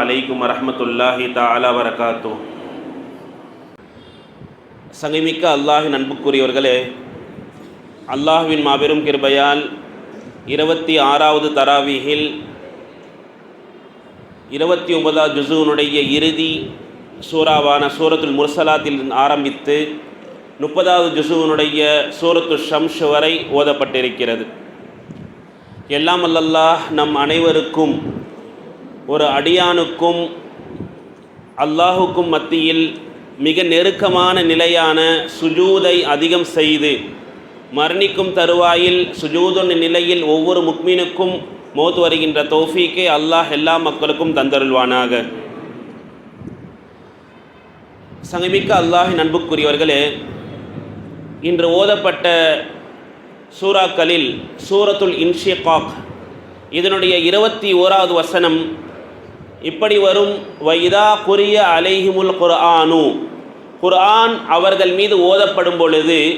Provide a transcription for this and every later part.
அலைக்கும் வரமத்துல்லாஹி தாலா வரகாத்து சங்கமிக்க அல்லாஹின் அன்புக்குரியவர்களே அல்லாஹுவின் மாபெரும் கிருபையால் இருபத்தி ஆறாவது தராவீகில் இருபத்தி ஒன்பதாவது ஜுசூனுடைய இறுதி சூறாவான சூரத்துல் முர்சலாத்தில் ஆரம்பித்து முப்பதாவது ஜுசூனுடைய சூரத்து ஷம்ஷ் வரை ஓதப்பட்டிருக்கிறது. எல்லாம் அல்லல்லாஹ் நம் அனைவருக்கும் ஒரு அடியானுக்கும் அல்லாஹுக்கும் மத்தியில் மிக நெருக்கமான நிலையான சுஜூதை அதிகம் செய்து மரணிக்கும் தருவாயில் சுஜூதுன் நிலையில் ஒவ்வொரு முக்மீனுக்கும் மோத்து வருகின்ற தௌஃபீக்கை அல்லாஹ் எல்லா மக்களுக்கும் தந்தருள்வானாக. சங்கமிக்க அல்லாஹின் அன்புக்குரியவர்களே இன்று ஓதப்பட்ட சூறாக்களில் சூரத்துல் இன்ஷிகாக் இதனுடைய இருபத்தி ஓராவது வசனம் இப்படி வரும் வைதா குரிய அலைஹிமுல் குர்ஆனு. குர்ஆன் அவர்கள் மீது ஓதப்படும் பொழுது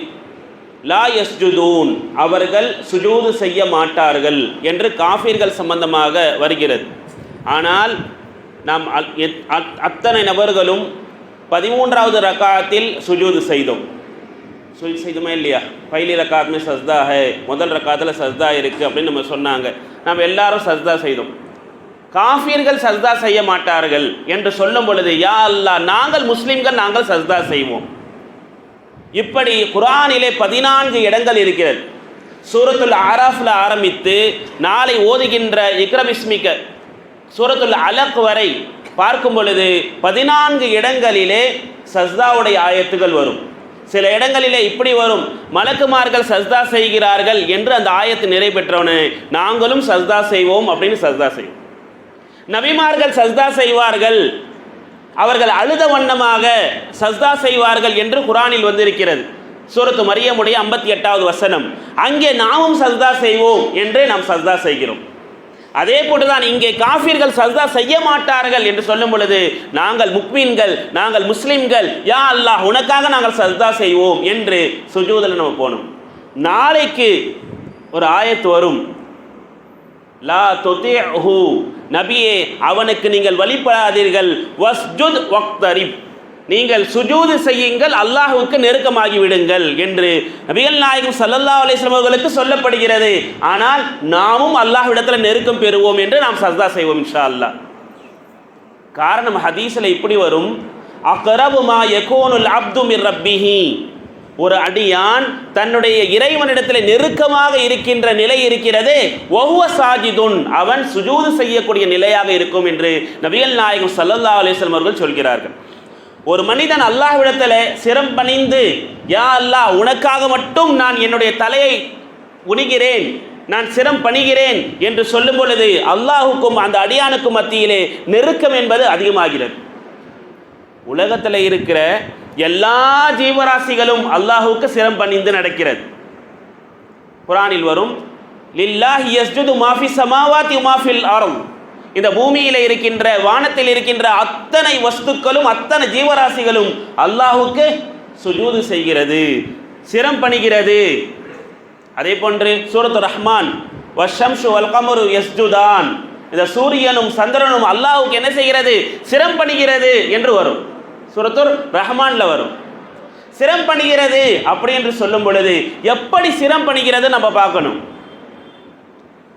லா யஸ்ஜுதூன். அவர்கள் சுஜூது செய்ய மாட்டார்கள் என்று காஃபிர்கள் சம்பந்தமாக வருகிறது. ஆனால் நாம் அத்- அத்தனை நபர்களும் பதிமூன்றாவது ரக்காத்தில் சுஜூது செய்தோம். சுஜி செய்துமே இல்லையா? பயிலி ரக்காத்துமே சஸ்தா ஹே முதல் ரக்காத்தில் சஸ்தா இருக்குது அப்படின்னு நம்ம சொன்னாங்க. நாம் எல்லாரும் சஸ்தா செய்தோம். காஃபியர்கள் சஸ்தா செய்ய மாட்டார்கள் என்று சொல்லும் பொழுது யா அல்லா நாங்கள் முஸ்லீம்கள் நாங்கள் சஸ்தா செய்வோம். இப்படி குரானிலே பதினான்கு இடங்கள் இருக்கிறது. சூரத்துல் ஆராஃபில் ஆரம்பித்து நாளை ஓதுகின்ற இக்ரமிஸ்மிக்க சூரத்துல் அலக் வரை பார்க்கும் பொழுது பதினான்கு இடங்களிலே சஸ்தாவுடைய ஆயத்துகள் வரும். சில இடங்களிலே இப்படி வரும். மலக்குமார்கள் சஸ்தா செய்கிறார்கள் என்று அந்த ஆயத்து நிறைவேற்றவனு நாங்களும் சஸ்தா செய்வோம் அப்படின்னு சஸ்தா செய்வோம் நபிமார்கள் சஸ்தா செய்வார்கள். அவர்கள் அழுத வண்ணமாக சஸ்தா செய்வார்கள் என்று குரானில் வந்திருக்கிறது. சூரத்து மரியமுடைய ஐம்பத்தி எட்டாவது வசனம். அங்கே நாமும் சஸ்தா செய்வோம் என்று நாம் சஸ்தா செய்கிறோம். அதே போட்டுதான் இங்கே காஃபிர்கள் சஸ்தா செய்ய மாட்டார்கள் என்று சொல்லும் பொழுது நாங்கள் முக்மீன்கள் நாங்கள் முஸ்லிம்கள் யா அல்லாஹ் உனக்காக நாங்கள் சஸ்தா செய்வோம் என்று சுஜூதில் நம்ம போனோம். நாளைக்கு ஒரு ஆயத்து வரும். லா தொத்தேஹு நபியே அவனுக்கு நீங்கள் வழிபடாதீர்கள். வஸ்ஜுத் வக்தரிப். நீங்கள் சுஜூது செய்யுங்கள் அல்லாஹுக்கு நெருக்கமாகி விடுங்கள் என்று நபிகள் நாயகம் சல்லல்லா அலைஹி அவர்களுக்கு சொல்லப்படுகிறது. ஆனால் நாமும் அல்லாஹ்விடத்தில் நெருக்கம் பெறுவோம் என்று நாம் சஸ்தா செய்வோம் இன்ஷா அல்லாஹ் காரணம் ஹதீஸில் இப்படி வரும். அக்ரபு எகோனுல் அப்துமிர் ரப்பிஹி. ஒரு அடியான் தன்னுடைய இறைவனிடத்தில் நெருக்கமாக இருக்கின்ற நிலை இருக்கிறது. ஒவ்வொரு சாஜிதுன் அவன் சுஜூது செய்யக்கூடிய நிலையாக இருக்கும் என்று நபிகள் நாயகம் சல்லல்லா அலிஸ்லம் அவர்கள் சொல்கிறார்கள். ஒரு மனிதன் அல்லாஹ்விடத்தில் சிரம் பணிந்து யா அல்லாஹ் உனக்காக மட்டும் நான் என்னுடைய தலையை உணிகிறேன் நான் சிரம் பணிகிறேன் என்று சொல்லும் பொழுது அல்லாஹுக்கும் அந்த அடியானுக்கும் மத்தியிலே நெருக்கம் என்பது அதிகமாகிறது. உலகத்தில் இருக்கிற எல்லா ஜீவராசிகளும் அல்லாஹுக்கு சிரம் பணிந்து நடக்கிறது. குரானில் வரும் லில்லாஹ் யஸ்ஜுது மாஃபி சமாவாத்தி மாஃபில் ஆரம் இந்த பூமியில் இருக்கின்ற வானத்தில் இருக்கின்ற அத்தனை வஸ்துக்களும் அத்தனை ஜீவராசிகளும் அல்லாஹுக்கு சுஜூது செய்கிறது சிரம் பணிகிறது. அதே போன்று சூரத்து ரஹ்மான் வஷம்ஷு வல்கமரு யஸ்ஜுதான். இந்த சூரியனும் சந்திரனும் அல்லாஹுக்கு என்ன செய்கிறது? சிரம் பணிகிறது என்று வரும். சுரத்துர் ரஹ்மான்ல வரும். சிரம் பணிகிறது அப்படி என்று சொல்லும் பொழுது எப்படி சிரம் பணிகிறது நம்ம பார்க்கணும்.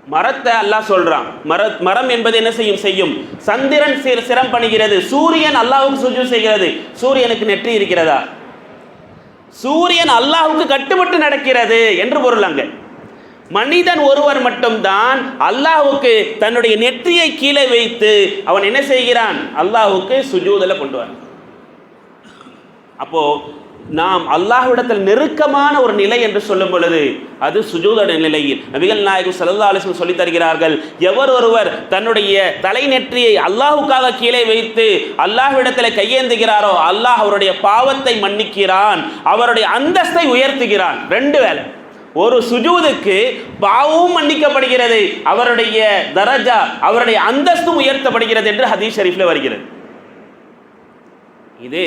மரத்தை அல்லாஹ் சொல்றான். மர மரம் என்பது என்ன செய்யும்? செய்யும். சந்திரன் சிர- சிரம் பணிகிறது. சூரியன் அல்லாஹுக்கு சுஜு செய்கிறது. சூரியனுக்கு நெற்றி இருக்கிறதா? சூரியன் அல்லாஹுக்கு கட்டுப்பட்டு நடக்கிறது என்று பொருள் அங்க. மனிதன் ஒருவர் மட்டும்தான் அல்லாஹுக்கு தன்னுடைய நெற்றியை கீழே வைத்து அவன் என்ன செய்கிறான்? அல்லாஹுக்கு சுஜூதல கொண்டு வரான் அப்போ நாம் அல்லாஹ்விடத்தில் நெருக்கமான ஒரு நிலை என்று சொல்லும் பொழுது அது சுஜூத நிலையில். நபிகள் நாயகம் ஸல்லல்லாஹு சொல்லித் தருகிறார்கள் எவர் ஒருவர் தன்னுடைய தலை நெற்றியை கீழே வைத்து அல்லாஹ்விடத்தில் கையேந்துகிறாரோ அல்லாஹ் அவருடைய பாவத்தை மன்னிக்கிறான் அவருடைய அந்தஸ்தை உயர்த்துகிறான். ரெண்டு வேலை ஒரு சுஜூதுக்கு பாவமும் மன்னிக்கப்படுகிறது அவருடைய தரஜா அவருடைய அந்தஸ்தும் உயர்த்தப்படுகிறது என்று ஹதீஸ் ஷரீஃப்ல வருகிறது. இது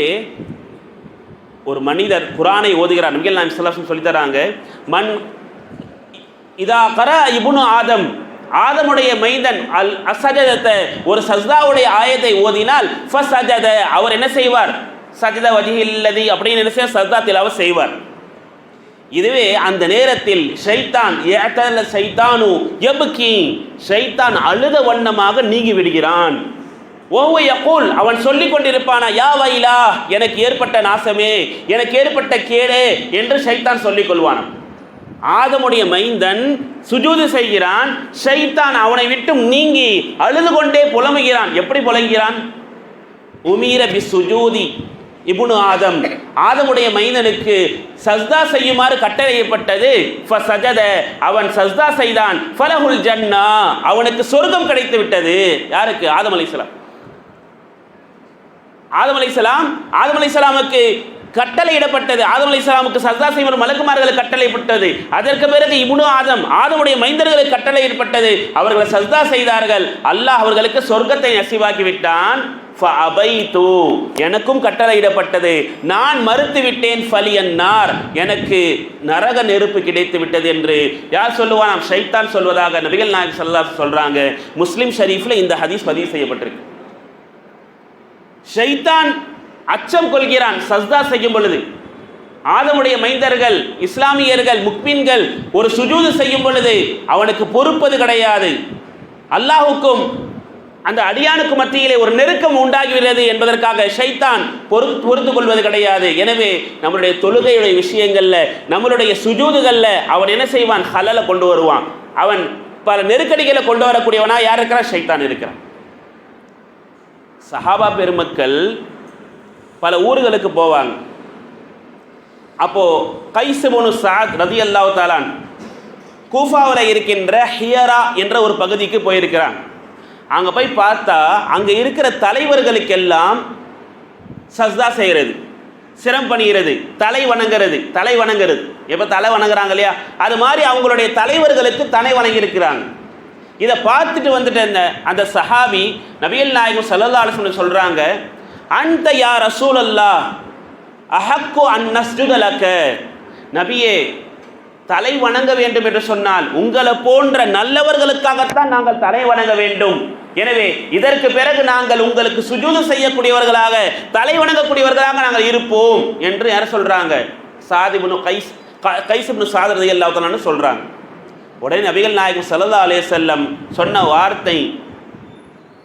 ஒரு மனிதர் குரானை ஓதுகிறார். நபிகள் நாயம் சொல்லி சொல்லித்தராங்க மண் சொல்லித் தராங்க மன் இதா கர இபுனு ஆதம். ஆதமுடைய மைந்தன் அல் அசஜதத்தை ஒரு சஜ்தாவுடைய ஆயத்தை ஓதினால் ஃபசஜத அவர் என்ன செய்வார்? சஜத வஜிஹில்லதி அப்படின்னு என்ன செய்ய சஜ்தா திலாவத் செய்வார். இதுவே அந்த நேரத்தில் ஷைத்தான் ஏத்தல சைத்தானு எபுக்கி. ஷைத்தான் அழுத வண்ணமாக நீங்கி விடுகிறான். ஓவ யகூல் அவன் சொல்லி கொண்டிருப்பானா யா வைலா எனக்கு ஏற்பட்ட நாசமே எனக்கு ஏற்பட்ட கேடு என்று ஷைத்தான் சொல்லிக் கொள்வானாம். ஆதமுடைய மைந்தன் சுஜூது செய்கிறான் ஷைத்தான் அவனை விட்டு நீங்கி அழுது கொண்டே புலம்புகிறான். எப்படி புலங்குகிறான் உமீர பி சுஜூதி இபுனு ஆதம். ஆதமுடைய மைந்தனுக்கு சஸ்தா செய்யுமாறு கட்டளையப்பட்டது ஃபசஜத அவன் சஸ்தா செய்தான். ஃபலஹுல் ஜன்னா அவனுக்கு சொர்க்கம் கிடைத்து விட்டது யாருக்கு? ஆதம் அலிஸ்லாம் ஆதம் அலிசலாம் ஆதம் அலைஹிஸ்ஸலாமுக்கு கட்டளையிடப்பட்டது. ஆதம் அலைஹிஸ்ஸலாமுக்கு சஸ்தா செய்யும் மலக்குமார்களுக்கு கட்டளைப்பட்டது அதற்கு பிறகு இபுனு ஆதம் ஆதமுடைய மைந்தர்களுக்கு கட்டளையிடப்பட்டது. அவர்களை சர்தா செய்தார்கள். அல்லாஹ் அவர்களுக்கு சொர்க்கத்தை நசிவாக்கி விட்டான். எனக்கும் கட்டளையிடப்பட்டது. நான் மறுத்து விட்டேன் ஃபலியன்னார் எனக்கு நரக நெருப்பு கிடைத்து விட்டது என்று. யார் சொல்லுவான்? ஷைத்தான் சொல்வதாக நபிகள் நாயக் சல்லா சொல்றாங்க. முஸ்லிம் ஷரீஃப்ல இந்த ஹதீஸ் பதிவு செய்யப்பட்டிருக்கு. ஷைத்தான் அச்சம் கொள்கிறான் சஸ்தா செய்யும் பொழுது. ஆதமுடைய மைந்தர்கள் இஸ்லாமியர்கள் முக்மீன்கள் ஒரு சுஜூது செய்யும் பொழுது அவனுக்கு பொறுப்பது கிடையாது. அல்லாஹுக்கும் அந்த அடியானுக்கு மத்தியிலே ஒரு நெருக்கம் உண்டாகிறது என்பதற்காக ஷைத்தான் பொறு பொறுத்து கொள்வது கிடையாது. எனவே நம்மளுடைய தொழுகையுடைய விஷயங்களில் நம்மளுடைய சுஜூதுகளில் அவன் என்ன செய்வான்? ஹலலை கொண்டு வருவான். அவன் பல நெருக்கடிகளை கொண்டு வரக்கூடியவனா யார் இருக்கிறான்? ஷைத்தான் இருக்கிறான். சஹாபா பெருமக்கள் பல ஊர்களுக்கு போவாங்க. அப்போது கைசுபுனு சாத் ரதி அல்லாஹ் தாலான் கூஃபாவில் இருக்கின்ற ஹியரா என்ற ஒரு பகுதிக்கு போயிருக்கிறாங்க அங்கே போய் பார்த்தா அங்கே இருக்கிற தலைவர்களுக்கெல்லாம் சஸ்தா செய்கிறது சிரம் பணிகிறது தலை வணங்குறது தலை வணங்குறது. எப்போ தலை வணங்குறாங்க இல்லையா? அது மாதிரி அவங்களுடைய தலைவர்களுக்கு தலை வணங்கியிருக்கிறாங்க. இதை பார்த்துட்டு வந்துட்டு அந்த அந்த சஹாபி நபியல் நாயகம் சல்லல்லா அலுவலம் சொல்கிறாங்க அந்த யா ரசூல் அல்லா அஹக்கு அந்நஸ்டுதலக்க நபியே தலை வணங்க வேண்டும் என்று சொன்னால் உங்களை போன்ற நல்லவர்களுக்காகத்தான் நாங்கள் தலை வணங்க வேண்டும். எனவே இதற்கு பிறகு நாங்கள் உங்களுக்கு சுஜூது செய்யக்கூடியவர்களாக தலை வணங்கக்கூடியவர்களாக நாங்கள் இருப்போம் என்று யார் சொல்றாங்க? சாதிபுனு கைஸ் க- கைசுப்னு சாதரதி அல்லாத்தலான்னு சொல்றாங்க. உடனே நபிகள் நாயகம் சல்லா அலே செல்லம் சொன்ன வார்த்தை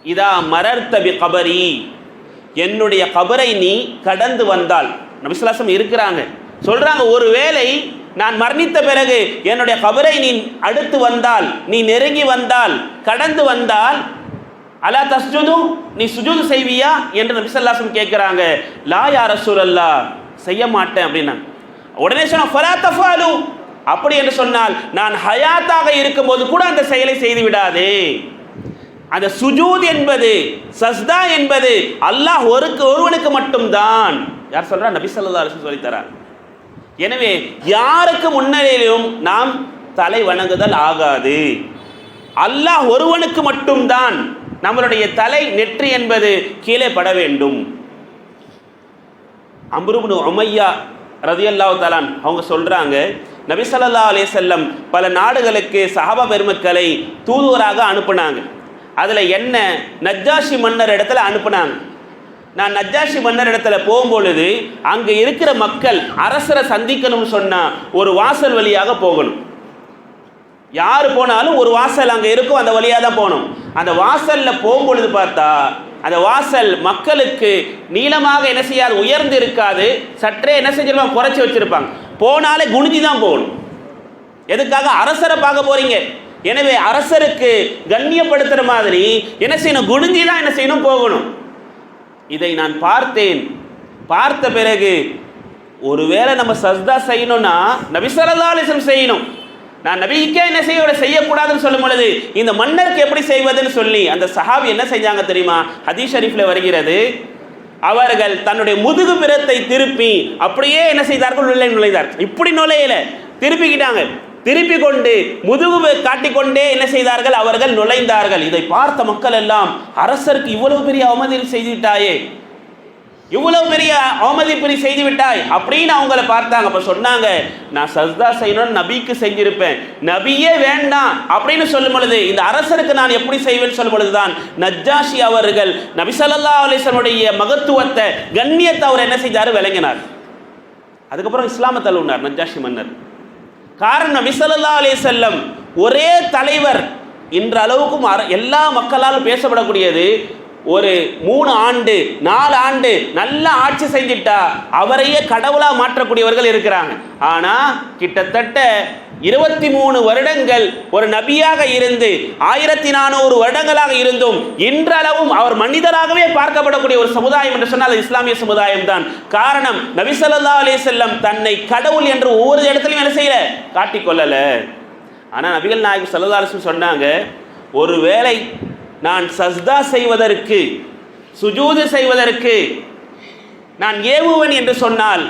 இதா மரர்த்தபி கபரி என்னுடைய கபரை நீ கடந்து வந்தால். நபிசுலாசம் இருக்கிறாங்க. சொல்கிறாங்க ஒருவேளை நான் மரணித்த பிறகு என்னுடைய கபரை நீ அடுத்து வந்தால் நீ நெருங்கி வந்தால் கடந்து வந்தால் அலா தஸ்ஜுது நீ சுஜூது செய்வியா? என்று நபிசல்லாசம் கேட்குறாங்க. லா யா ரசூலல்லா செய்ய மாட்டேன் அப்படின்னா உடனே சொன்ன ஃபலா தஃபாலு அப்படி என்று சொன்னால் நான் ஹயாத்தாக இருக்கும்போது கூட அந்த செயலை செய்து விடாதே அந்த சுஜூத் என்பது சஸ்தா என்பது அல்லாஹ் ஒருக்கு ஒருவனுக்கு மட்டும்தான். யார் சொல்றா? நபி ஸல்லல்லாஹு அலைஹி சொல்லி எனவே யாருக்கு முன்னிலையிலும் நாம் தலை வணங்குதல் ஆகாது. அல்லாஹ் ஒருவனுக்கு மட்டும்தான் நம்மளுடைய தலை நெற்றி என்பது கீழே பட வேண்டும். அம்ருப்னு உமையா ரதியல்லாவு தலான் அவங்க சொல்றாங்க நபிசல்லா ஸல்லல்லாஹு செல்லம் பல நாடுகளுக்கு சஹாபா பெருமக்களை தூதுவராக அனுப்புனாங்க. அதில் என்ன நஜ்ஜாஷி மன்னர் இடத்துல அனுப்புனாங்க. நான் நஜ்ஜாஷி மன்னர் இடத்துல போகும்பொழுது அங்கே இருக்கிற மக்கள் அரசரை சந்திக்கணும்னு சொன்னால் ஒரு வாசல் வழியாக போகணும். யார் போனாலும் ஒரு வாசல் அங்கே இருக்கும் அந்த வழியாக தான் போகணும். அந்த வாசலில் போகும்பொழுது பார்த்தா அந்த வாசல் மக்களுக்கு நீளமாக என்ன செய்யாது உயர்ந்து இருக்காது. சற்றே என்ன செஞ்சிருப்பாங்க குறைச்சி வச்சிருப்பாங்க. போனாலே குனிஞ்சு தான் போகணும். எதுக்காக? அரசரை பார்க்க போறீங்க. எனவே அரசருக்கு கண்ணியப்படுத்துகிற மாதிரி என்ன செய்யணும்? குனிஞ்சி தான் என்ன செய்யணும்? போகணும். இதை நான் பார்த்தேன். பார்த்த பிறகு ஒருவேளை நம்ம சஸ்தா செய்யணும்னா நபிசரதாலிசம் செய்யணும். நான் நபிக்கே என்ன செய்ய செய்யக்கூடாதுன்னு சொல்லும் பொழுது இந்த மன்னருக்கு எப்படி செய்வதுன்னு சொல்லி அந்த சஹாபி என்ன செஞ்சாங்க தெரியுமா? ஹதீஷ் ஷரீஃபில் வருகிறது. அவர்கள் தன்னுடைய முதுகு பிறத்தை திருப்பி அப்படியே என்ன செய்தார்கள்? உள்ளே நுழைந்தார்கள். இப்படி நுழையல. திருப்பிக்கிட்டாங்க. திருப்பி கொண்டு முதுகு காட்டிக்கொண்டே என்ன செய்தார்கள்? அவர்கள் நுழைந்தார்கள். இதை பார்த்த மக்கள் எல்லாம் அரசருக்கு இவ்வளவு பெரிய அவமதியில் செய்துவிட்டாயே. இவ்வளவு பெரிய அவமதிப்பு செய்து விட்டாய் அப்படின்னு அவங்கள பார்த்தாங்க. அப்ப சொன்னாங்க நான் சஸ்தா செய்யணும்னு நபிக்கு செஞ்சிருப்பேன். நபியே வேண்டாம். அப்படின்னு சொல்லும் பொழுது இந்த அரசருக்கு நான் எப்படி செய்வேன்னு சொல்லும் பொழுதுதான் நஜ்ஜாஷி அவர்கள் நபிசல்லா ஸல்லல்லாஹு மகத்துவத்தை கண்ணியத்தை அவர் என்ன செஞ்சாரு? விளங்கினார். அதுக்கப்புறம் இஸ்லாம தழுவினார் நஜ்ஜாஷி மன்னர். காரணம் நபிசல்லா ஸல்லல்லாஹு அலைஹி ஒரே தலைவர். இன்ற அளவுக்கும் எல்லா மக்களாலும் பேசப்படக்கூடியது ஒரு மூணு ஆண்டு நாலு ஆண்டு நல்லா ஆட்சி செஞ்சிட்டா அவரையே கடவுளாக மாற்றக்கூடியவர்கள் இருக்கிறாங்க. ஆனால் கிட்டத்தட்ட இருபத்தி மூணு வருடங்கள் ஒரு நபியாக இருந்து ஆயிரத்தி நானூறு வருடங்களாக இருந்தும் இன்றளவும் அவர் மனிதராகவே பார்க்கப்படக்கூடிய ஒரு சமுதாயம் என்று சொன்னால் இஸ்லாமிய சமுதாயம் தான் காரணம் நபி ஸல்லல்லாஹு அலைஹி செல்லம் தன்னை கடவுள் என்று ஒவ்வொரு இடத்துலையும் என்ன செய்யல? காட்டிக்கொள்ளலை ஆனால் நபிகள் நாயகம் சல்லா அலிஸ்லம் சொன்னாங்க ஒருவேளை நான் சஸ்தா செய்வதற்கு சுஜூது செய்வதற்கு நான் ஏவுவன் என்று சொன்னால்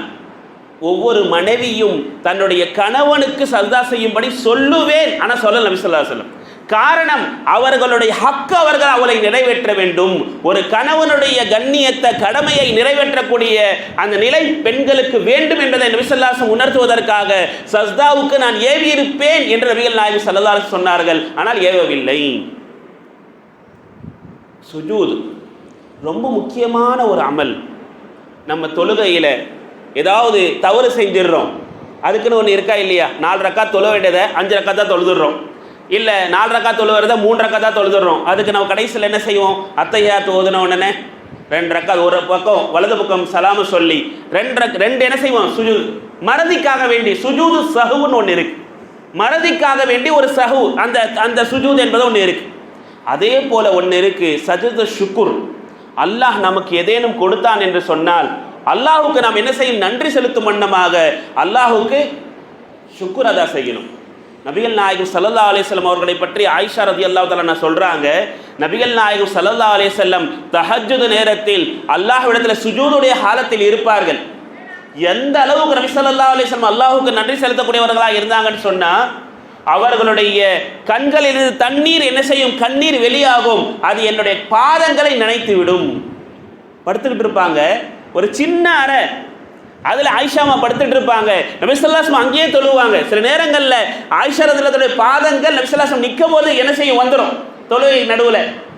ஒவ்வொரு மனைவியும் தன்னுடைய கணவனுக்கு சஸ்தா செய்யும்படி சொல்லுவேன். ஆனால் சொல்லல நபி ஸல்லல்லாஹு காரணம் அவர்களுடைய ஹக்கு அவர்கள் அவளை நிறைவேற்ற வேண்டும். ஒரு கணவனுடைய கண்ணியத்தை கடமையை நிறைவேற்றக்கூடிய அந்த நிலை பெண்களுக்கு வேண்டும் என்பதை நபிசல்லாசம் உணர்த்துவதற்காக சஸ்தாவுக்கு நான் ஏவியிருப்பேன் என்று நபிகள் நாயகம் ஸல்லல்லாஹு சொன்னார்கள். ஆனால் ஏவவில்லை. சுஜூது ரொம்ப முக்கியமான ஒரு அமல் நம்ம தொழுகையில் ஏதாவது தவறு செஞ்சிடுறோம். அதுக்குன்னு ஒன்று இருக்கா இல்லையா? நாலு ரக்கா தொழ வேண்டியதை அஞ்சு ரக்கா தான் தொழுதுடுறோம். இல்லை நாலு ரக்கா தொழுவுறதை மூணு ரக்கா தான் தொழுதுடுறோம். அதுக்கு நம்ம கடைசியில் என்ன செய்வோம்? அத்தையா தோதுன உடனே ரெண்டு ரக்கா ஒரு பக்கம் வலது பக்கம் சலாம சொல்லி ரெண்டு ரெண்டு என்ன செய்வோம்? சுஜூ மறதிக்காக வேண்டி சுஜூது சகுன்னு ஒன்று இருக்கு. மறதிக்காக வேண்டி ஒரு சகு அந்த அந்த சுஜூத் என்பது ஒன்று இருக்குது அதே போல ஒன்று இருக்கு சஜத ஷுக்குர். அல்லாஹ் நமக்கு ஏதேனும் கொடுத்தான் என்று சொன்னால் அல்லாஹுக்கு நாம் என்ன செய்யும்? நன்றி செலுத்தும் வண்ணமாக அல்லாஹுக்கு ஷுக்குர் அதா செய்யணும். நபிகள் நாயகம் சல்லல்லா அலிசல்லம் அவர்களை பற்றி ஆயிஷா ரதி அல்லாஹ் தலா சொல்கிறாங்க நபிகள் நாயகம் சல்லல்லா அலிசல்லம் தஹஜுது நேரத்தில் அல்லாஹ்விடத்தில் சுஜூதுடைய காலத்தில் இருப்பார்கள். எந்த அளவுக்கு நபி சல்லா அலிசல்லம் அல்லாஹுக்கு நன்றி செலுத்தக்கூடியவர்களாக இருந்தாங்கன்னு சொன்னால் அவர்களுடைய கண்களிலிருந்து தண்ணீர் என்ன செய்யும்? கண்ணீர் வெளியாகும். அது என்னுடைய பாதங்களை நினைத்து விடும் படுத்துக்கிட்டு இருப்பாங்க. ஒரு சின்ன அறை. அதில் ஆயிஷாமா படுத்துட்டு இருப்பாங்க. நபிசல்லாஸ்மா அங்கேயே தொழுவாங்க. சில நேரங்களில் ஆயிஷா பாதங்கள் நபிசல்லாஸ்லம் நிற்கும் போது என்ன செய்யும்? வந்துடும் தொழுகை நடுவில்.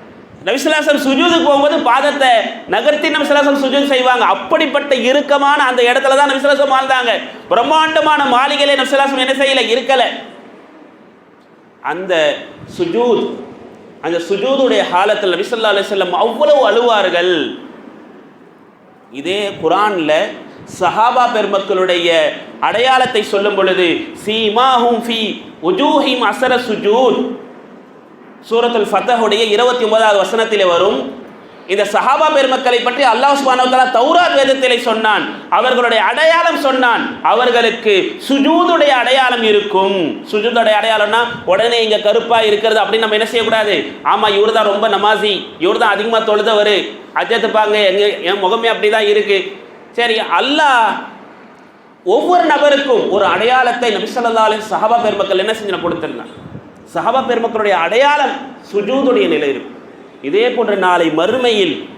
நபிசுல்லாசம் சுஜூதுக்கு போகும்போது பாதத்தை நகர்த்தி நபிசுல்லாசம் சுஜூத் செய்வாங்க. அப்படிப்பட்ட இறுக்கமான அந்த இடத்துல தான் நபிசுல்லாசம் வாழ்ந்தாங்க. பிரம்மாண்டமான மாளிகையிலே நபிசுல்லாசம் என்ன செய்யல? இருக்கலை. அந்த சுஜூத் அந்த சுஜூதுடைய காலத்தில் நபிசல்லா அலிசல்லம் அவ்வளவு அழுவார்கள். இதே குரானில் சஹாபா பெருமக்களுடைய அடையாளத்தை சொல்லும் பொழுது சீமாஹும் ஃபி உஜூஹிம் அசர சுஜூத். சூரத்துல் ஃபத்தஹுடைய இருபத்தி ஒன்பதாவது வசனத்திலே வரும் இந்த சஹாபா பெருமக்களை பற்றி அல்லாஹ் சுபானவத்தாலா தௌராத் வேதத்திலே சொன்னான். அவர்களுடைய அடையாளம் சொன்னான். அவர்களுக்கு சுஜூதுடைய அடையாளம் இருக்கும். சுஜூதுடைய அடையாளம்னா உடனே இங்கே கருப்பாக இருக்கிறது அப்படின்னு நம்ம என்ன செய்யக்கூடாது? ஆமாம் இவர் தான் ரொம்ப நமாசி. இவர் தான் அதிகமாக தொழுதவர் அஜத்துப்பாங்க எங்க என் முகமே அப்படிதான் இருக்கு. சரி அல்லாஹ் ஒவ்வொரு நபருக்கும் ஒரு அடையாளத்தை நபி சஹாபா பெருமக்கள் என்ன செஞ்சு கொடுத்துருந்தான் சஹாபா பெருமக்களுடைய அடையாளம் சுஜூதுடைய நிலை இருக்கும் இதே போன்ற நாளை மறுமையில்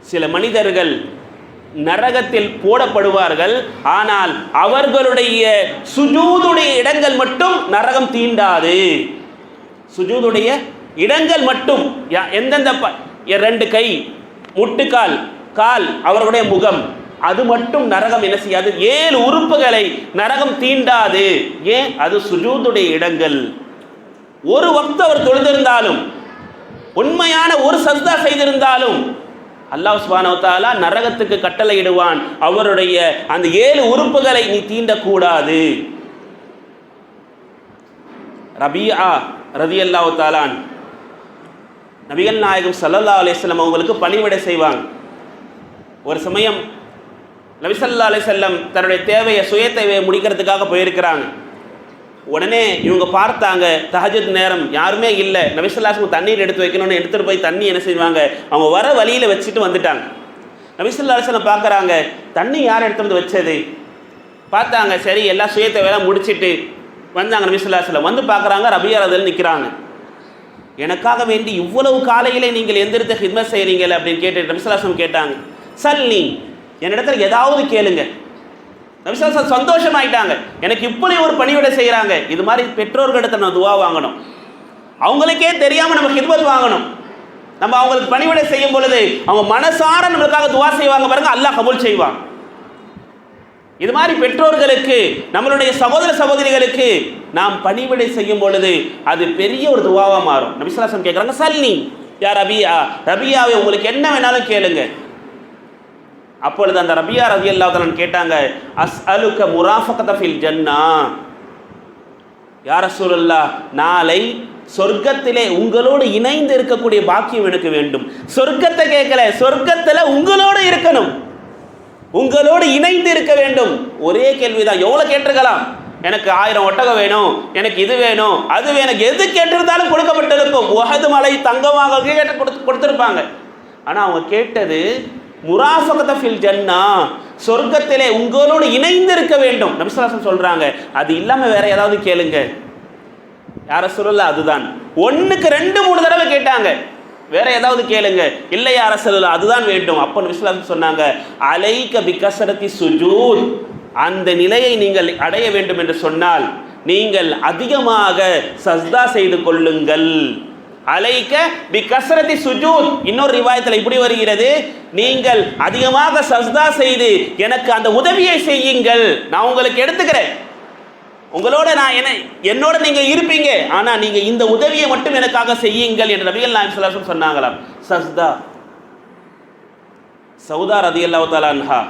சில மனிதர்கள் நரகத்தில் போடப்படுவார்கள். ஆனால் அவர்களுடைய சுஜூதுடைய இடங்கள் மட்டும் நரகம் தீண்டாது. சுஜூதுடைய இடங்கள் மட்டும் யா- எந்தெந்த ப- எ- ரெண்டு கை முட்டுக்கால் கால் அவர்களுடைய முகம் அது மட்டும் நரகம் என்ன செய்யாது? ஏழு உறுப்புகளை நரகம் தீண்டாது. ஏன்? அது சுஜூதுடைய இடங்கள். ஒரு வக்து அவர் தொழுதிருந்தாலும் உண்மையான ஒரு சஸ்தா செய்திருந்தாலும் அல்லாஹ் சுபானவத்தாலா வ தஆலா நரகத்துக்கு கட்டளையிடுவான். அவருடைய அந்த ஏழு உறுப்புகளை நீ தீண்டக்கூடாது. ரபியா ரதியல்லாஹு தாலான் நபிகள் நாயகம் சல்லல்லா அலிஸ்லம் அவங்களுக்கு பணிவிடை செய்வாங்க. ஒரு சமயம் நபி ஸல்லல்லாஹு தன்னுடைய தேவையை சுய தேவையை முடிக்கிறதுக்காக போயிருக்கிறாங்க. உடனே இவங்க பார்த்தாங்க தஹஜத் நேரம் யாருமே இல்லை. நபிசல்லாஸ்மு தண்ணீர் எடுத்து வைக்கணும்னு எடுத்துகிட்டு போய் தண்ணி என்ன செய்வாங்க? அவங்க வர வழியில் வச்சுட்டு வந்துட்டாங்க. நபிசல்லா பார்க்குறாங்க தண்ணி யார் எடுத்து வந்து வச்சது? பார்த்தாங்க சரி எல்லா சுயத்தை வேலை முடிச்சிட்டு வந்தாங்க நபிசுல்லாஸ்லாம் வந்து பார்க்குறாங்க ரபியார் அதில் நிற்கிறாங்க எனக்காக வேண்டி இவ்வளவு காலையிலே நீங்கள் எந்திரத்தை ஹிட்மத் செய்கிறீங்களே அப்படின்னு கேட்டு நபிசுல்லாஸ்லம் கேட்டாங்க. சல்லி என்னிடத்துல ஏதாவது நபிசாசன் சந்தோஷமாயிட்டாங்க. எனக்கு இப்படி ஒரு பணிவிடை செய்கிறாங்க இது மாதிரி பெற்றோர்களிடத்தை நான் துவா வாங்கணும். அவங்களுக்கே தெரியாமல் நம்ம ஹித்மத் வாங்கணும். நம்ம அவங்களுக்கு பணிவிடை செய்யும் பொழுது அவங்க மனசார நம்மளுக்காக துவா செய்வாங்க பாருங்க அல்லாஹ் கபூல் செய்வான். இது மாதிரி பெற்றோர்களுக்கு நம்மளுடைய சகோதர சகோதரிகளுக்கு நாம் பணிவிடை செய்யும் பொழுது அது பெரிய ஒரு துவாவாக மாறும். நபிசுலாசம் கேட்குறாங்க சல்லி. யார் ரபியா ரபியாவை உங்களுக்கு என்ன வேணாலும் கேளுங்க. அப்பொழுது அந்த ரபியா ரதி அல்லாத்தலன் கேட்டாங்க அஸ் அலுக்க முராஃபகதஃபில் ஜன்னா. யார சூழல்லா நாளை சொர்க்கத்திலே உங்களோடு இணைந்து இருக்கக்கூடிய பாக்கியம் எனக்கு வேண்டும். சொர்க்கத்தை கேட்கல சொர்க்கத்தில் உங்களோடு இருக்கணும். உங்களோடு இணைந்து இருக்க வேண்டும். ஒரே கேள்விதான் எவ்வளோ கேட்டிருக்கலாம்? எனக்கு ஆயிரம் ஒட்டகம் வேணும் எனக்கு இது வேணும் அது எனக்கு எது கேட்டிருந்தாலும் கொடுக்கப்பட்டிருக்கும். உகது மலை தங்கமாக கேட்டு கொடுத்து கொடுத்துருப்பாங்க. ஆனால் அவங்க கேட்டது முராஃபகத ஃபில் ஜன்னா சொர்க்கத்திலே உங்களோடு இணைந்து இருக்க வேண்டும் நபிசுலாசம் சொல்கிறாங்க அது இல்லாமல் வேற ஏதாவது கேளுங்க. யார சொல்லல அதுதான். ஒன்றுக்கு ரெண்டு மூணு தடவை கேட்டாங்க. வேற ஏதாவது கேளுங்க. இல்லை யார சொல்லல அதுதான் வேண்டும். அப்போ விஸ்வாசம் சொன்னாங்க அலைக்க பிகசரத்தி சுஜூத். அந்த நிலையை நீங்கள் அடைய வேண்டும் என்று சொன்னால் நீங்கள் அதிகமாக சஸ்தா செய்து கொள்ளுங்கள். அலைக்க பி கசரத்தி சுஜூத். இன்னொரு ரிவாயத்தில் இப்படி வருகிறது. நீங்கள் அதிகமாக சஸ்தா செய்து எனக்கு அந்த உதவியை செய்யுங்கள். நான் உங்களுக்கு எடுத்துக்கிறேன். உங்களோட நான் என்ன என்னோட நீங்க இருப்பீங்க. ஆனா நீங்க இந்த உதவியை மட்டும் எனக்காக செய்யுங்கள் என்று நபிகள் நாயம் சலாசம் சொன்னாங்களாம். சஸ்தா சவுதா ரதி அல்லாஹாலா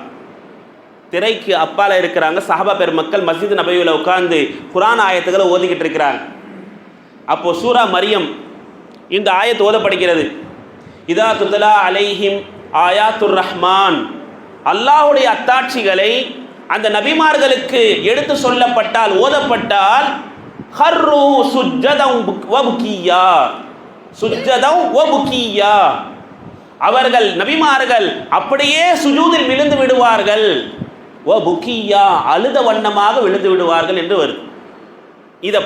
திரைக்கு அப்பால இருக்கிறாங்க சஹாபா பெருமக்கள். மஸ்ஜித் நபையில் உட்கார்ந்து குரான் ஆயத்துக்களை ஓதிக்கிட்டு இருக்கிறாங்க. அப்போ சூரா மரியம் இந்த ஆயத்து ஓதப்படுகிறது. இதா துதலா அலைஹிம் ஆயாத்துர் ரஹ்மான். அல்லாஹுடைய அத்தாட்சிகளை அந்த நபிமார்களுக்கு எடுத்து சொல்லப்பட்டால் ஓதப்பட்டால் ஹர்ரு சுஜ்ஜதம் வபுக்கியா சுஜ்ஜதம் வபுக்கியா அவர்கள் நபிமார்கள் அப்படியே சுஜூதில் விழுந்து விடுவார்கள். ஓ புக்கியா அழுத வண்ணமாக விழுந்து விடுவார்கள் என்று வருது. இதை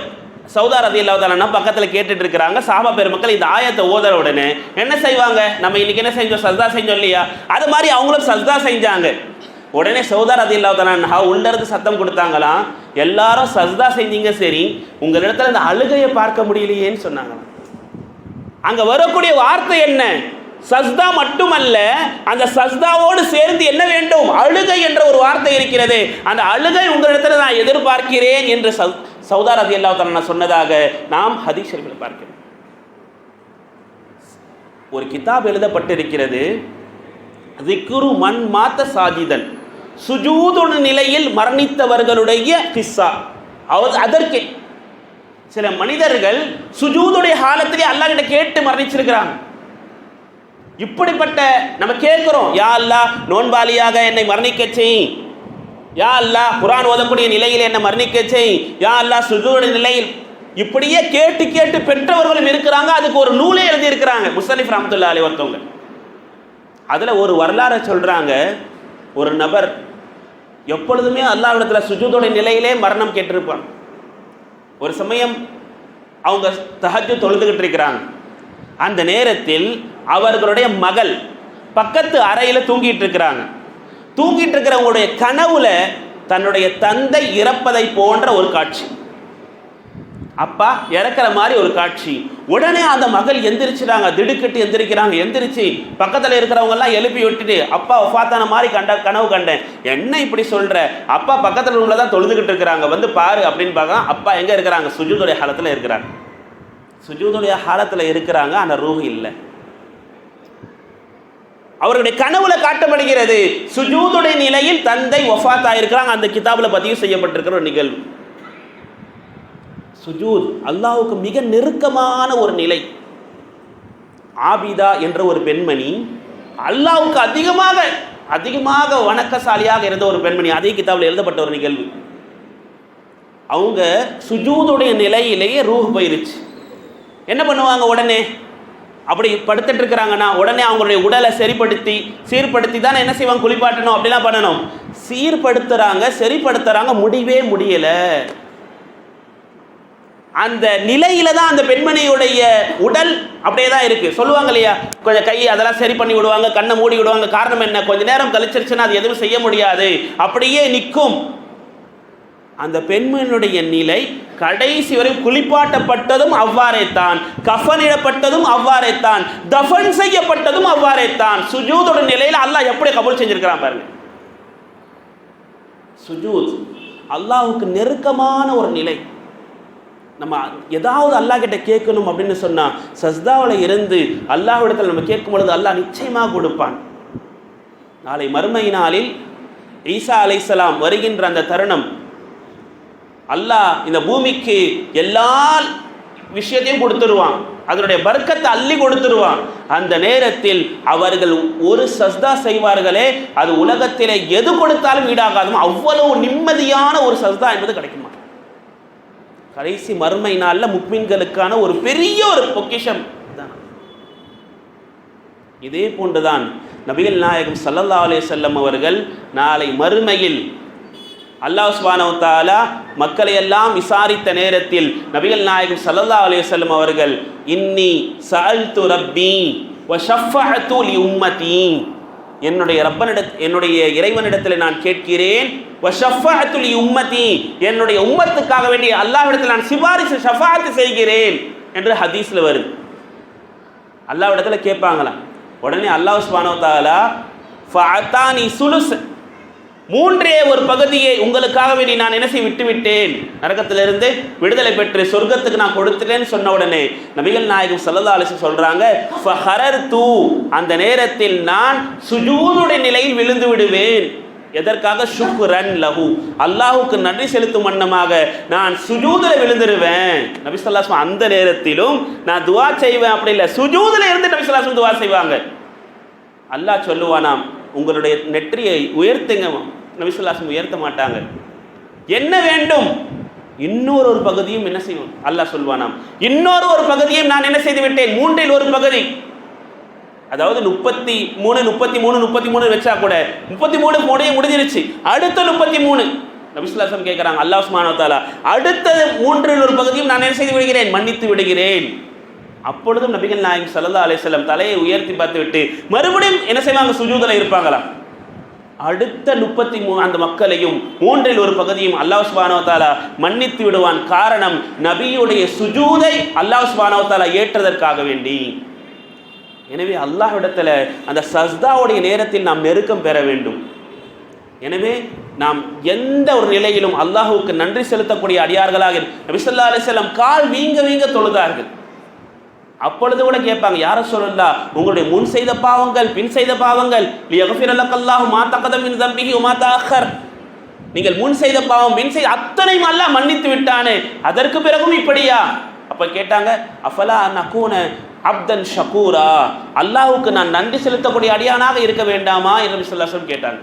சவுதா ரதி இல்லாதாலன்னா பக்கத்தில் கேட்டுட்டு இருக்கிறாங்க சாபா பெருமக்கள் இந்த ஆயத்தை ஓதற உடனே என்ன செய்வாங்க? நம்ம இன்னைக்கு என்ன செஞ்சோம்? சஸ்தா செஞ்சோம் இல்லையா? அது மாதிரி அவங்களும் சஸ்தா செஞ்சாங்க. உடனே சௌதா ரதி இல்லாத்தானா உள்ளிருந்து சத்தம் கொடுத்தாங்களாம். எல்லாரும் சஸ்தா செஞ்சீங்க சரி. உங்களிடத்துல இந்த அழுகையை பார்க்க முடியலையேன்னு சொன்னாங்களாம். அங்க வரக்கூடிய வார்த்தை என்ன? சஸ்தா மட்டுமல்ல அந்த சஸ்தாவோடு சேர்ந்து என்ன வேண்டும்? அழுகை என்ற ஒரு வார்த்தை இருக்கிறது. அந்த அழுகை உங்களிடத்துல நான் எதிர்பார்க்கிறேன் என்று சௌதா ரதி அல்லா சொன்னதாக நாம் ஹதீஷர்களை பார்க்கிறோம். ஒரு கிதாப் எழுதப்பட்டிருக்கிறது. திக்குரு மண் மாத்த சாஜிதன். சுஜூதுன நிலையில் மரணித்தவர்களுடைய கிஸ்ஸா. அவர் அதற்கே. சில மனிதர்கள் சுஜூதுடைய காலத்திலே அல்லாஹ் கிட்ட கேட்டு மரணிச்சிருக்கிறாங்க. இப்படிப்பட்ட நம்ம கேட்கிறோம் யா அல்லா நோன்பாளியாக என்னை மரணிக்க செய். யா அல்லா குரான் ஓதக்கூடிய நிலையில் என்னை மரணிக்க செய். யா அல்லா சுஜூட நிலையில் இப்படியே கேட்டு கேட்டு பெற்றவர்களும் இருக்கிறாங்க. அதுக்கு ஒரு நூலே எழுதி இருக்கிறாங்க முஸ்தலிஃப் ரஹமத்துல்லா அலி ஒருத்தவங்க. அதில் ஒரு வரலாறை சொல்கிறாங்க ஒரு நபர் எப்பொழுதுமே அல்லாவிடத்தில் சுஜூதோட நிலையிலே மரணம் கேட்டிருப்பான். ஒரு சமயம் அவங்க தஹஜு தொழுதுகிட்டு இருக்கிறாங்க. அந்த நேரத்தில் அவர்களுடைய மகள் பக்கத்து அறையில் தூங்கிட்டு இருக்கிறாங்க. தூங்கிட்டு இருக்கிறவங்களுடைய கனவுல தன்னுடைய தந்தை இறப்பதை போன்ற ஒரு காட்சி. அப்பா இறக்குற மாதிரி ஒரு காட்சி. உடனே அந்த மகள் எந்திரிச்சுறாங்க திடுக்கிட்டு எந்திரிக்கிறாங்க. எந்திரிச்சு பக்கத்தில் இருக்கிறவங்கெல்லாம் எழுப்பி விட்டுட்டு அப்பா ஒஃபாத்தான மாதிரி கண்ட கனவு கண்டேன். என்ன இப்படி சொல்கிற அப்பா பக்கத்தில் உள்ள தான் தொழுதுகிட்டு இருக்கிறாங்க. வந்து பாரு அப்படின்னு பார்க்கலாம். அப்பா எங்கே இருக்கிறாங்க? சுஜூதுடைய ஹாலத்தில் இருக்கிறாங்க. சுஜூதுடைய ஹாலத்தில் இருக்கிறாங்க. ஆனால் ரூஹ் இல்லை. அவருடைய கனவுல காட்டப்படுகிறது. சுஜூதுடைய நிலையில் தந்தை ஒஃபாத் ஆயிருக்கிறாங்க அந்த கிதாபில் பதிவு செய்யப்பட்டிருக்கிற ஒரு நிகழ்வு. சுஜூத் அல்லாஹுக்கு மிக நெருக்கமான ஒரு நிலை. ஆபிதா என்ற ஒரு பெண்மணி அல்லாஹுக்கு அதிகமாக அதிகமாக வணக்கசாலியாக இருந்த ஒரு பெண்மணி அதே கிதாபில் எழுதப்பட்ட ஒரு நிகழ்வு. அவங்க சுஜூதுடைய நிலையிலேயே ரூஹ் போயிருச்சு. என்ன பண்ணுவாங்க உடனே? அப்படி படுத்துட்டு இருக்கிறாங்கன்னா உடனே அவங்களுடைய உடலை சரிப்படுத்தி சீர்படுத்தி தான் என்ன செய்வாங்க? குளிப்பாட்டணும் அப்படிலாம் பண்ணணும். சீர்படுத்துறாங்க சரிப்படுத்துறாங்க முடிவே முடியலை. அந்த நிலையில தான் அந்த பெண்மணியுடைய உடல் அப்படியே தான் இருக்கு. சொல்லுவாங்க இல்லையா? கொஞ்சம் கை அதெல்லாம் சரி பண்ணி விடுவாங்க கண்ணை மூடி விடுவாங்க. காரணம் என்ன? கொஞ்ச நேரம் கழிச்சிருச்சுன்னா அது எதுவும் செய்ய முடியாது. அப்படியே நிற்கும். அந்த பெண்மணியுடைய நிலை கடைசி வரை குளிப்பாட்டப்பட்டதும் அவ்வாறே தான் கஃனிடப்பட்டதும் அவ்வாறே தான் தஃபன் செய்யப்பட்டதும் அவ்வாறே தான் சுஜூதோட நிலையில் அல்லாஹ் எப்படி கபூல் செஞ்சிருக்கிறான் பாருங்க. சுஜூத் அல்லாஹுக்கு நெருக்கமான ஒரு நிலை. நம்ம ஏதாவது அல்லாஹ் கிட்ட கேட்கணும் அப்படின்னு சொன்னால் சஸ்தாவில் இருந்து அல்லாஹ்விடத்தில் நம்ம கேட்கும் பொழுது அல்லாஹ் நிச்சயமாக கொடுப்பான். நாளை மறுமை நாளில் ஈசா அலைஹிஸ்ஸலாம் வருகின்ற அந்த தருணம் அல்லாஹ் இந்த பூமிக்கு எல்லா விஷயத்தையும் கொடுத்துருவான். அதனுடைய பர்க்கத்தை அள்ளி கொடுத்துருவான். அந்த நேரத்தில் அவர்கள் ஒரு சஸ்தா செய்வார்களே அது உலகத்திலே எது கொடுத்தாலும் ஈடாகாதும். அவ்வளவு நிம்மதியான ஒரு சஸ்தா என்பது கிடைக்குமா. கடைசி மறுமை நாளில் முக்மின்களுக்கான ஒரு பெரிய ஒரு பொக்கிஷம் இதே போன்றுதான் நபிகள் நாயகம் சல்லல்லா அலே செல்லம் அவர்கள் நாளை மறுமையில் அல்லாஹ் சுபானவ தாலா மக்களை எல்லாம் விசாரித்த நேரத்தில் நபிகள் நாயகம் சல்லல்லா அலையம் அவர்கள் இன்னி சஅல்து ரப்பி வ உம்மதி. என்னுடைய ரப்பனிட என்னுடைய இறைவனிடத்தில் நான் கேட்கிறேன் வ உம்மதி. என்னுடைய உம்மத்துக்காக வேண்டிய அல்லாஹ்விடத்தில் நான் சிபாரிசு ஷஃபாத்து செய்கிறேன் என்று ஹதீஸில் வருது. அல்லாஹ்விடத்தில் கேட்பாங்களாம். உடனே அல்லாஹ் சுபானவ தாலா தஆலா ஃபஅத்தானி மூன்றே ஒரு பகுதியை உங்களுக்காக வேண்டி நான் நினைச்சி விட்டுவிட்டேன்? விட்டு விட்டேன் நரகத்திலிருந்து விடுதலை பெற்று சொர்க்கத்துக்கு நான் கொடுத்துட்டேன்னு சொன்ன உடனே நபிகள் நாயகம் சல்லல்லா அலிசு சொல்றாங்க ஃபஹரர் தூ அந்த நேரத்தில் நான் சுஜூனுடைய நிலையில் விழுந்து விடுவேன். எதற்காக? சுக்ரன் லஹு. அல்லாஹுக்கு நன்றி செலுத்தும் வண்ணமாக நான் சுஜூதில் விழுந்துருவேன். நபி அந்த நேரத்திலும் நான் துவா செய்வேன். அப்படி இல்லை சுஜூதில் இருந்து நபி சொல்லாஸ்மா துவா செய்வாங்க. அல்லாஹ் சொல்லுவானாம் உங்களுடைய நெற்றியை உயர்த்துங்க நபிசுல்லாசம் உயர்த்த மாட்டாங்க. என்ன வேண்டும்? இன்னொரு ஒரு பகுதியும் என்ன செய்வோம் அல்லாஹ் சொல்வானாம். இன்னொரு ஒரு பகுதியும் நான் என்ன செய்து விட்டேன்? மூன்றில் ஒரு பகுதி. அதாவது முப்பத்தி மூணு முப்பத்தி மூணு முப்பத்தி மூணு வச்சா கூட முப்பத்தி மூணு முடிய முடிஞ்சிருச்சு. அடுத்த முப்பத்தி மூணு. நபிசுல்லாசம் கேட்குறாங்க அல்லாஹ் சுமானத்தாலா அடுத்த மூன்றில் ஒரு பகுதியும் நான் என்ன செய்து விடுகிறேன்? மன்னித்து விடுகிறேன். அப்பொழுதும் நபிகள் நாயகம் சல்லா அலிஸ்லம் தலையை உயர்த்தி பார்த்து விட்டு மறுபடியும் என்ன செய்வாங்க? சுஜூதலை இருப்பாங்களா அடுத்த முப்பத்தி மூணு அந்த மக்களையும் மூன்றில் ஒரு பகுதியும் அல்லாஹ் சுபானவத்தாலா மன்னித்து விடுவான். காரணம் நபியுடைய சுஜூதை அல்லாஹ் சுபானவத்தாலா ஏற்றதற்காக வேண்டி. எனவே அல்லாஹ்விடத்தில் அந்த சஸ்தாவுடைய நேரத்தில் நாம் நெருக்கம் பெற வேண்டும். எனவே நாம் எந்த ஒரு நிலையிலும் அல்லாஹுவுக்கு நன்றி செலுத்தக்கூடிய அடியார்களாக நபிசல்லா அலிசல்லாம் கால் வீங்க வீங்க தொழுதார்கள். அப்பொழுது கூட கேட்பாங்க யார சொல்லலா? உங்களுடைய முன் செய்த பாவங்கள் பின் செய்த பாவங்கள். லியகஃபிரலக்கல்லாஹு மா தகதம் மின் தம்பிஹி வமா நீங்கள் முன் செய்த பாவம் பின் செய்த அத்தனையும் அல்லாஹ் மன்னித்து விட்டானே. அதற்கு பிறகும் இப்படியா? அப்ப கேட்டாங்க அஃபலா நகூன அப்தன் ஷகூரா? அல்லாஹுக்கு நான் நன்றி செலுத்தக்கூடிய அடியானாக இருக்க வேண்டாமா? என்று சொல்லி கேட்டாங்க.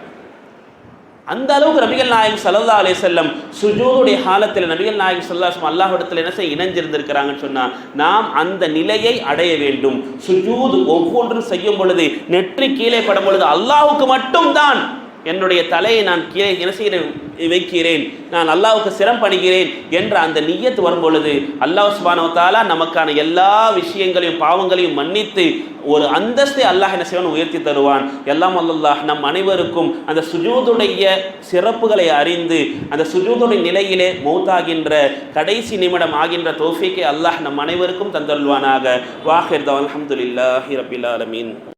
அந்த அளவுக்கு நபிகள் நாயகம் சல்லா அலே செல்லம் சுஜூதுடைய காலத்தில் நபிகள் நாயகம் அல்லாஹ் அல்லாஹிடத்தில் என்ன செய்ய இணைஞ்சிருந்திருக்கிறாங்கன்னு சொன்னால் நாம் அந்த நிலையை அடைய வேண்டும். சுஜூது ஒவ்வொன்றும் செய்யும் பொழுது நெற்றி கீழே படும் பொழுது அல்லாஹுக்கு மட்டும்தான் என்னுடைய தலையை நான் கீழே என்ன செய்கிறேன்? வைக்கிறேன். நான் அல்லாவுக்கு சிரம் பணிகிறேன் என்ற அந்த நீயத்து வரும்பொழுது அல்லாஹ் சுபானவத்தாலா நமக்கான எல்லா விஷயங்களையும் பாவங்களையும் மன்னித்து ஒரு அந்தஸ்தை அல்லாஹ் என்ன செய்வன்? உயர்த்தி தருவான். எல்லாம் அல்லாஹ் நம் அனைவருக்கும் அந்த சுஜூதுடைய சிறப்புகளை அறிந்து அந்த சுஜூதுடைய நிலையிலே மௌத்தாகின்ற கடைசி நிமிடம் ஆகின்ற தோஃபிக்கை அல்லாஹ் நம் அனைவருக்கும் தந்தருள்வானாக. வாஹிர் அல்ஹம்துலில்லாஹி ரபில் ஆலமீன்.